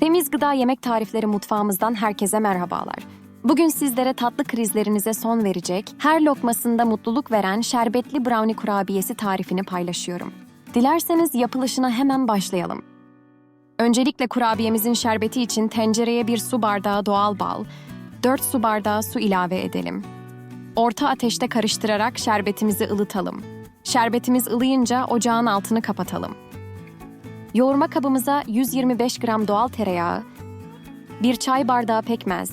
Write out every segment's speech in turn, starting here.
Temiz Gıda Yemek Tarifleri mutfağımızdan herkese merhabalar. Bugün sizlere tatlı krizlerinize son verecek, her lokmasında mutluluk veren şerbetli brownie kurabiyesi tarifini paylaşıyorum. Dilerseniz yapılışına hemen başlayalım. Öncelikle kurabiyemizin şerbeti için tencereye bir su bardağı doğal bal, 4 su bardağı su ilave edelim. Orta ateşte karıştırarak şerbetimizi ılıtalım. Şerbetimiz ılıyınca ocağın altını kapatalım. Yoğurma kabımıza 125 gram doğal tereyağı, bir çay bardağı pekmez,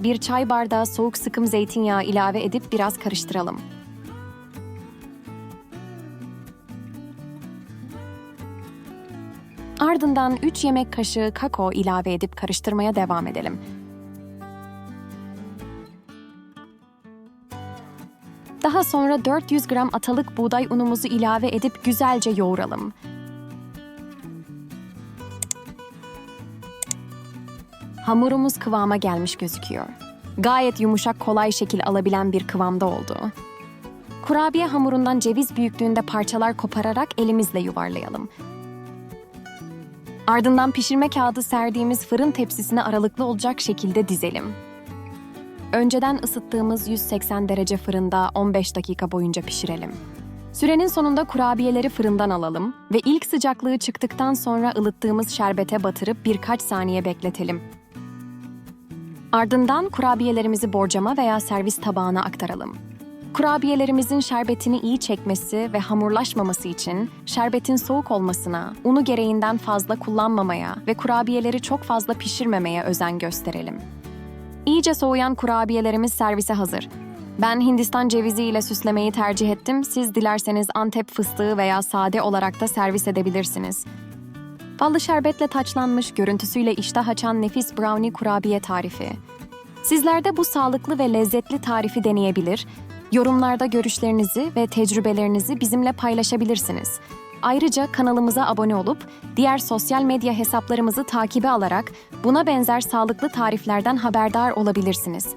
bir çay bardağı soğuk sıkım zeytinyağı ilave edip biraz karıştıralım. Ardından 3 yemek kaşığı kakao ilave edip karıştırmaya devam edelim. Daha sonra 400 gram atalık buğday unumuzu ilave edip güzelce yoğuralım. Hamurumuz kıvama gelmiş gözüküyor. Gayet yumuşak kolay şekil alabilen bir kıvamda oldu. Kurabiye hamurundan ceviz büyüklüğünde parçalar kopararak elimizle yuvarlayalım. Ardından pişirme kağıdı serdiğimiz fırın tepsisine aralıklı olacak şekilde dizelim. Önceden ısıttığımız 180 derece fırında 15 dakika boyunca pişirelim. Sürenin sonunda kurabiyeleri fırından alalım ve ilk sıcaklığı çıktıktan sonra ılıttığımız şerbete batırıp birkaç saniye bekletelim. Ardından kurabiyelerimizi borcama veya servis tabağına aktaralım. Kurabiyelerimizin şerbetini iyi çekmesi ve hamurlaşmaması için şerbetin soğuk olmasına, unu gereğinden fazla kullanmamaya ve kurabiyeleri çok fazla pişirmemeye özen gösterelim. İyice soğuyan kurabiyelerimiz servise hazır. Ben Hindistan cevizi ile süslemeyi tercih ettim. Siz dilerseniz Antep fıstığı veya sade olarak da servis edebilirsiniz. Ballı şerbetle taçlanmış, görüntüsüyle iştah açan nefis brownie kurabiye tarifi. Sizler de bu sağlıklı ve lezzetli tarifi deneyebilir, yorumlarda görüşlerinizi ve tecrübelerinizi bizimle paylaşabilirsiniz. Ayrıca kanalımıza abone olup diğer sosyal medya hesaplarımızı takibe alarak buna benzer sağlıklı tariflerden haberdar olabilirsiniz.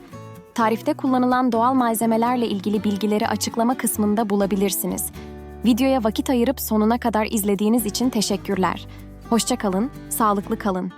Tarifte kullanılan doğal malzemelerle ilgili bilgileri açıklama kısmında bulabilirsiniz. Videoya vakit ayırıp sonuna kadar izlediğiniz için teşekkürler. Hoşça kalın, sağlıklı kalın.